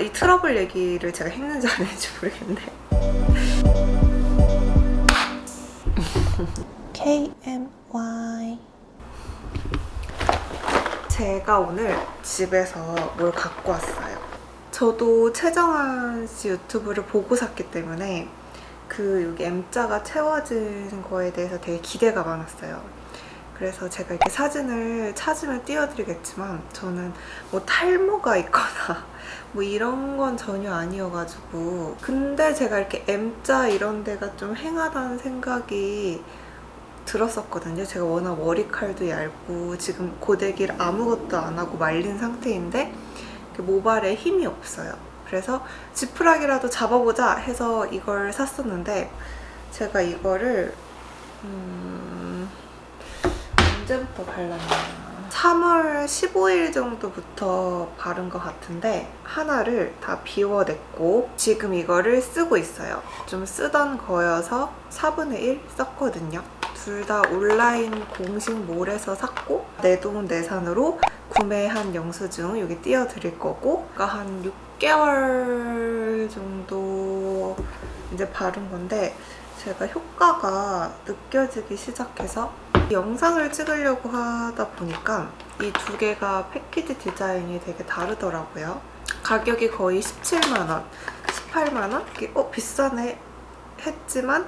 이 트러블 얘기를 제가 했는지 안 했는지 모르겠는데 KMY 제가 오늘 집에서 뭘 갖고 왔어요. 저도 최정한 씨 유튜브를 보고 샀기 때문에 그 여기 M자가 채워진 거에 대해서 되게 기대가 많았어요. 그래서 제가 이렇게 사진을 찾으면 띄워드리겠지만 저는 뭐 탈모가 있거나 뭐 이런 건 전혀 아니어가지고 근데 제가 이렇게 M자 이런 데가 좀 행하다는 생각이 들었었거든요. 제가 워낙 머리칼도 얇고 지금 고데기를 아무것도 안 하고 말린 상태인데 모발에 힘이 없어요. 그래서 지푸라기라도 잡아보자 해서 이걸 샀었는데 제가 이거를 음, 언제부터 발랐나 3월 15일 정도부터 바른 것 같은데 하나를 다 비워냈고 지금 이거를 쓰고 있어요. 좀 쓰던 거여서 4분의 1 썼거든요. 둘 다 온라인 공식 몰에서 샀고 내돈내산으로 구매한 영수증 여기 띄워드릴 거고 그러니까 한 6개월 정도 이제 바른 건데 제가 효과가 느껴지기 시작해서 이 영상을 찍으려고 하다 보니까 이 두 개가 패키지 디자인이 되게 다르더라고요. 가격이 거의 17만원, 18만원? 어, 비싸네 했지만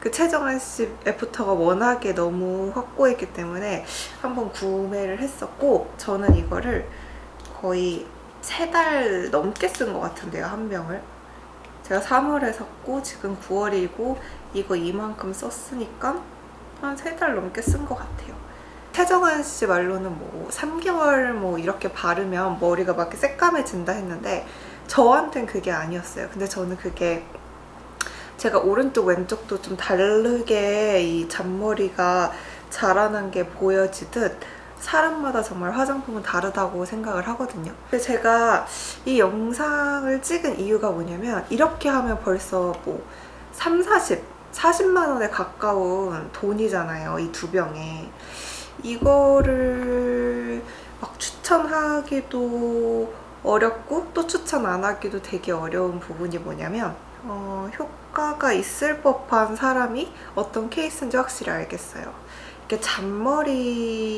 그 최정한 씨 애프터가 워낙에 너무 확고했기 때문에 한번 구매를 했었고 저는 이거를 거의 세 달 넘게 쓴 것 같은데요, 한 병을. 제가 3월에 샀고 지금 9월이고 이거 이만큼 썼으니까 한 세 달 넘게 쓴 것 같아요. 최정한 씨 말로는 뭐 3개월 뭐 이렇게 바르면 머리가 막 이렇게 새까매진다 했는데 저한텐 그게 아니었어요. 근데 저는 그게 제가 오른쪽 왼쪽도 좀 다르게 이 잔머리가 자라난 게 보여지듯 사람마다 정말 화장품은 다르다고 생각을 하거든요. 근데 제가 이 영상을 찍은 이유가 뭐냐면 이렇게 하면 벌써 뭐 3, 40, 40만 원에 가까운 돈이잖아요. 이 두 병에. 이거를 막 추천하기도 어렵고 또 추천 안 하기도 되게 어려운 부분이 뭐냐면 어, 효과가 있을 법한 사람이 어떤 케이스인지 확실히 알겠어요. 이렇게 잔머리가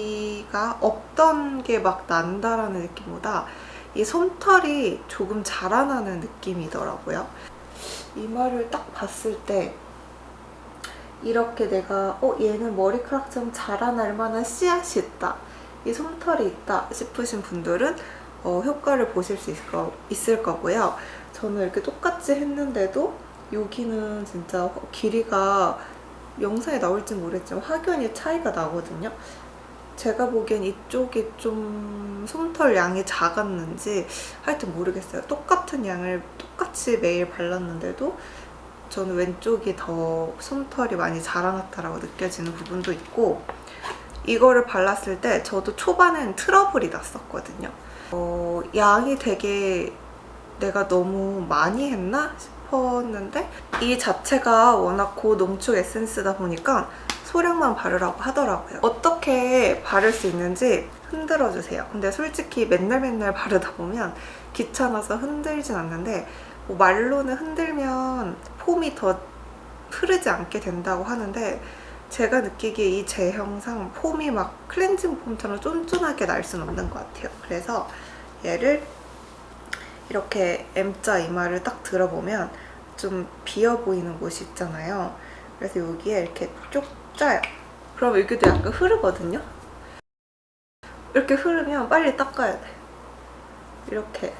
없던 게 막 난다라는 느낌보다 이 솜털이 조금 자라나는 느낌이더라고요. 이마를 딱 봤을 때 이렇게 내가 어 얘는 머리카락 좀 자라날 만한 씨앗이 있다. 이 솜털이 있다 싶으신 분들은 어, 효과를 보실 수 있을, 거, 있을 거고요. 저는 이렇게 똑같이 했는데도 여기는 진짜 길이가 영상에 나올지 모르겠지만 확연히 차이가 나거든요. 제가 보기엔 이쪽이 좀 솜털 양이 작았는지 하여튼 모르겠어요. 똑같은 양을 똑같이 매일 발랐는데도 저는 왼쪽이 더 솜털이 많이 자라났다라고 느껴지는 부분도 있고 이거를 발랐을 때 저도 초반엔 트러블이 났었거든요. 어, 양이 되게 내가 너무 많이 했나 싶었는데 이 자체가 워낙 고농축 에센스다 보니까 소량만 바르라고 하더라고요. 어떻게 바를 수 있는지 흔들어 주세요. 근데 솔직히 맨날 맨날 바르다 보면 귀찮아서 흔들진 않는데 뭐 말로는 흔들면 폼이 더 흐르지 않게 된다고 하는데 제가 느끼기에 이 제형상 폼이 막 클렌징 폼처럼 쫀쫀하게 날 수는 없는 것 같아요. 그래서 얘를 이렇게 M자 이마를 딱 들어보면 좀 비어 보이는 곳이 있잖아요. 그래서 여기에 이렇게 쭉 짜요. 그럼 여기도 약간 흐르거든요. 이렇게 흐르면 빨리 닦아야 돼. 이렇게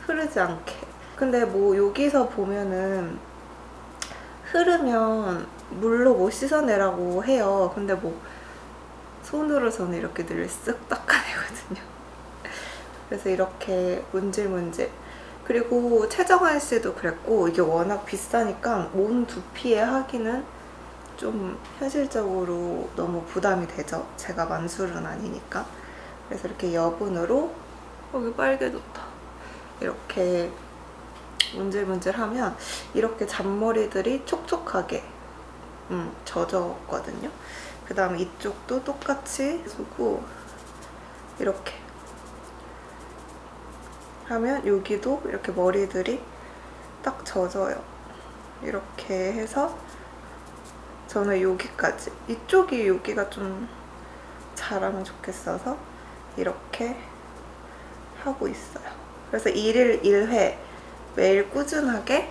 흐르지 않게. 근데 뭐 여기서 보면은 흐르면 물로 뭐 씻어내라고 해요. 근데 뭐 손으로 저는 이렇게 늘 쓱 닦아내거든요. 그래서 이렇게 문질문질. 그리고 최정한 씨도 그랬고 이게 워낙 비싸니까 온 두피에 하기는 좀 현실적으로 너무 부담이 되죠. 제가 만술은 아니니까. 그래서 이렇게 여분으로 여기 빨개졌다. 이렇게 문질문질하면 이렇게 잔머리들이 촉촉하게 음, 젖었거든요. 그 다음에 이쪽도 똑같이 쓰고 이렇게 하면 여기도 이렇게 머리들이 딱 젖어요. 이렇게 해서 저는 여기까지 이쪽이 여기가 좀 잘하면 좋겠어서 이렇게 하고 있어요. 그래서 1일 1회 매일 꾸준하게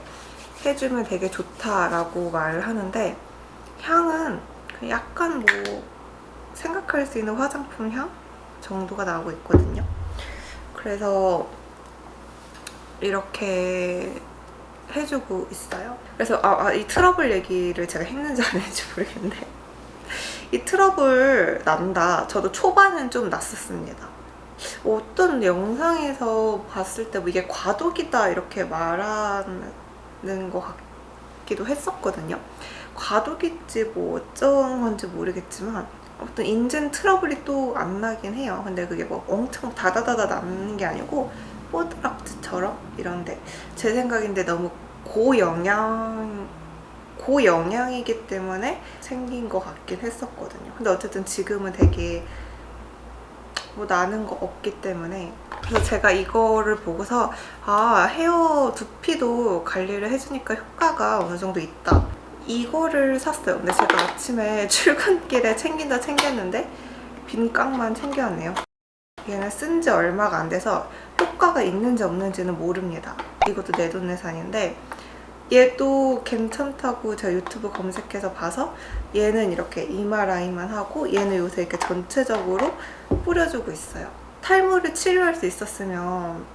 해주면 되게 좋다라고 말을 하는데 향은 약간 뭐 생각할 수 있는 화장품 향 정도가 나오고 있거든요. 그래서 이렇게 해주고 있어요. 그래서 아, 아, 이 트러블 얘기를 제가 했는지 안 했는지 모르겠는데 이 트러블 난다. 저도 초반은 좀 났었습니다. 어떤 영상에서 봤을 때 뭐 이게 과독이다 이렇게 말하는 것 같기도 했었거든요. 과독일지 뭐 어쩐 건지 모르겠지만 어떤 인젠 트러블이 또 안 나긴 해요. 근데 그게 뭐 엄청 다다다다 나는 게 아니고 뽀드락지처럼 이런데 제 생각인데 너무 고영양 고영양이기 때문에 생긴 것 같긴 했었거든요. 근데 어쨌든 지금은 되게 뭐 나는 거 없기 때문에. 그래서 제가 이거를 보고서 아 헤어 두피도 관리를 해주니까 효과가 어느 정도 있다. 이거를 샀어요. 근데 제가 아침에 출근길에 챙긴다 챙겼는데 빈 깡만 챙겨왔네요. 얘는 쓴 지 얼마가 안 돼서 효과가 있는지 없는지는 모릅니다. 이것도 내돈내산인데 얘도 괜찮다고 제가 유튜브 검색해서 봐서 얘는 이렇게 이마 라인만 하고 얘는 요새 이렇게 전체적으로 뿌려주고 있어요. 탈모를 치료할 수 있었으면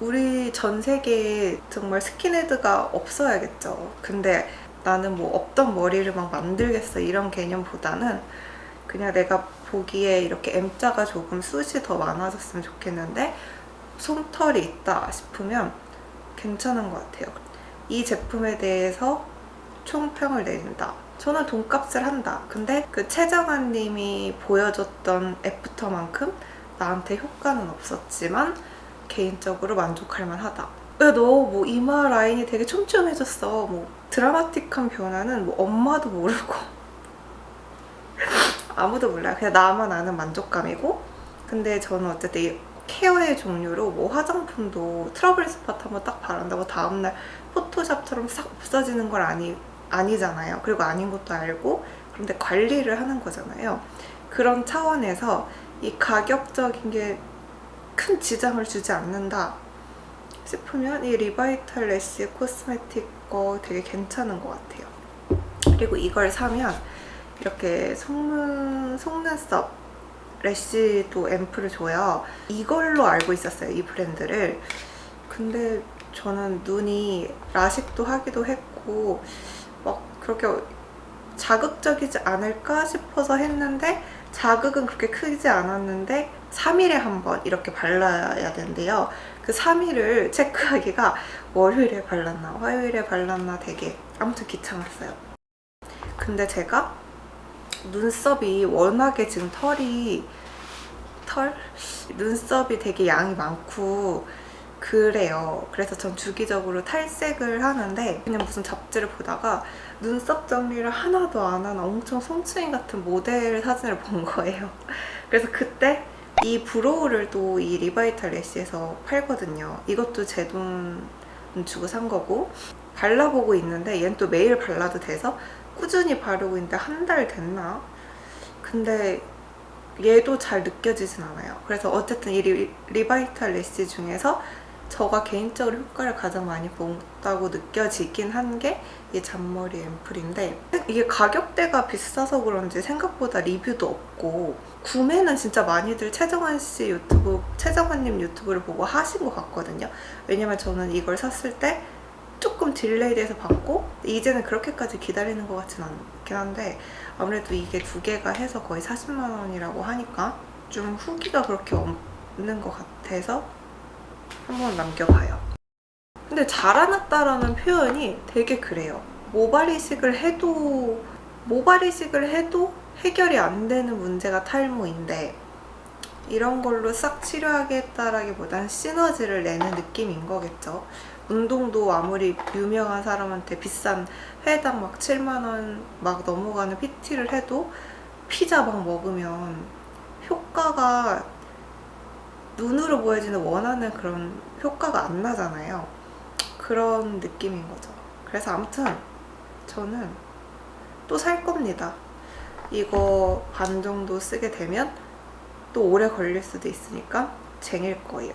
우리 전 세계에 정말 스킨헤드가 없어야겠죠. 근데 나는 뭐 없던 머리를 막 만들겠어 이런 개념보다는 그냥 내가 보기에 이렇게 M자가 조금 숱이 더 많아졌으면 좋겠는데 솜털이 있다 싶으면 괜찮은 것 같아요. 이 제품에 대해서 총평을 내린다. 저는 돈값을 한다. 근데 그 최정한 님이 보여줬던 애프터만큼 나한테 효과는 없었지만 개인적으로 만족할 만하다. 왜 너 뭐 이마 라인이 되게 촘촘해졌어. 뭐 드라마틱한 변화는 뭐 엄마도 모르고 아무도 몰라요. 그냥 나만 아는 만족감이고 근데 저는 어쨌든 이 케어의 종류로 뭐 화장품도 트러블 스팟 한번 딱 바른다고 다음날 포토샵처럼 싹 없어지는 걸 아니, 아니잖아요. 그리고 아닌 것도 알고 그런데 관리를 하는 거잖아요. 그런 차원에서 이 가격적인 게 큰 지장을 주지 않는다 싶으면 이 리바이탈 래쉬 코스메틱 거 되게 괜찮은 것 같아요. 그리고 이걸 사면 이렇게 속눈, 속눈썹 래쉬도 앰플을 줘요. 이걸로 알고 있었어요, 이 브랜드를. 근데 저는 눈이 라식도 하기도 했고, 막 그렇게 자극적이지 않을까 싶어서 했는데, 자극은 그렇게 크지 않았는데, 3일에 한 번 이렇게 발라야 된대요. 그 3일을 체크하기가 월요일에 발랐나, 화요일에 발랐나 되게 아무튼 귀찮았어요. 근데 제가 눈썹이 워낙에 지금 털이 털 눈썹이 되게 양이 많고 그래요. 그래서 전 주기적으로 탈색을 하는데 그냥 무슨 잡지를 보다가 눈썹 정리를 하나도 안 하는 엄청 송추인 같은 모델 사진을 본 거예요. 그래서 그때 이 브로우를 또 이 리바이탈 래쉬에서 팔거든요. 이것도 제 돈 주고 산 거고 발라보고 있는데 얘는 또 매일 발라도 돼서 꾸준히 바르고 있는데 한 달 됐나? 근데 얘도 잘 느껴지진 않아요. 그래서 어쨌든 이 리, 리바이탈 래쉬 중에서 저가 개인적으로 효과를 가장 많이 본다고 느껴지긴 한 게 이 잔머리 앰플인데 이게 가격대가 비싸서 그런지 생각보다 리뷰도 없고 구매는 진짜 많이들 최정환 씨 유튜브, 최정환님 유튜브를 보고 하신 것 같거든요. 왜냐면 저는 이걸 샀을 때 조금 딜레이 돼서 받고 이제는 그렇게까지 기다리는 것 같진 않긴 한데 아무래도 이게 두 개가 해서 거의 40만 원이라고 하니까 좀 후기가 그렇게 없는 것 같아서 한번 남겨봐요. 근데 자라났다라는 표현이 되게 그래요. 모발 이식을 해도 모발 이식을 해도 해결이 안 되는 문제가 탈모인데 이런 걸로 싹 치료하겠다라기보단 시너지를 내는 느낌인 거겠죠. 운동도 아무리 유명한 사람한테 비싼 회당 막 7만 원 막 넘어가는 PT를 해도 피자 막 먹으면 효과가 눈으로 보여지는 원하는 그런 효과가 안 나잖아요. 그런 느낌인 거죠. 그래서 아무튼 저는 또 살 겁니다. 이거 반 정도 쓰게 되면 또 오래 걸릴 수도 있으니까 쟁일 거예요.